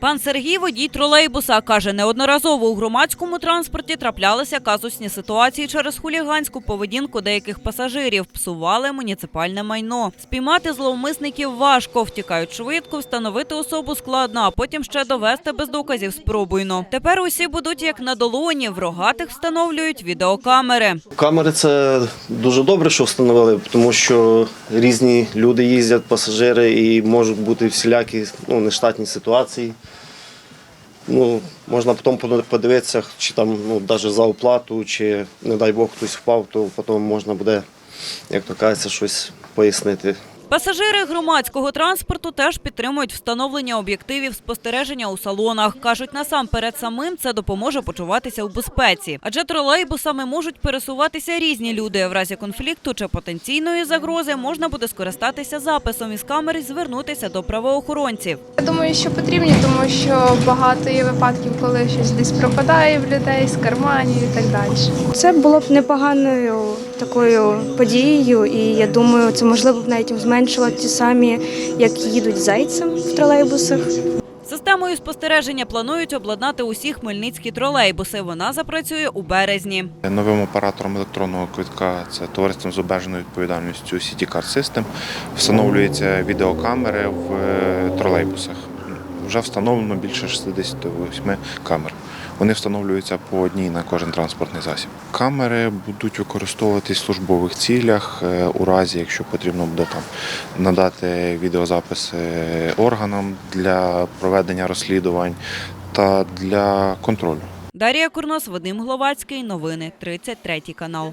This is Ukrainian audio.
Пан Сергій, водій тролейбуса, каже, неодноразово у громадському транспорті траплялися казусні ситуації через хуліганську поведінку деяких пасажирів, псували муніципальне майно. Спіймати зловмисників важко, втікають швидко, встановити особу складно, а потім ще довести без доказів спробуйно. Тепер усі будуть як на долоні, в рогатих встановлюють відеокамери. Камери це дуже добре, що встановили, тому що різні люди їздять, пасажири, і можуть бути всілякі ну, нештатні ситуації. Ну, можна потім подивитися, чи там ну, навіть за оплату, чи, не дай Бог, хтось впав, то потім можна буде, як то кажеться, щось пояснити. Пасажири громадського транспорту теж підтримують встановлення об'єктивів спостереження у салонах. Кажуть, насамперед самим це допоможе почуватися у безпеці. Адже тролейбусами можуть пересуватися різні люди. В разі конфлікту чи потенційної загрози можна буде скористатися записом із камер і звернутися до правоохоронців. Я думаю, що потрібні, тому що багато є випадків, коли щось десь пропадає в людей з карманів і так далі. Це було б непоганою такою подією, і я думаю, це можливо б навіть зменшило ті самі, як їдуть зайцем в тролейбусах. Системою спостереження планують обладнати усі хмельницькі тролейбуси. Вона запрацює у березні. Новим оператором електронного квитка це товариством з обмеженою відповідальністю City Card System. Встановлюються відеокамери в е, тролейбусах. Вже встановлено більше 68 камер. Вони встановлюються по одній на кожен транспортний засіб. Камери будуть використовуватись в службових цілях е, у разі, якщо потрібно буде там надати відеозаписи органам для проведення розслідувань та для контролю. Дарія Курнос, Вадим Гловацький. Новини 33 канал.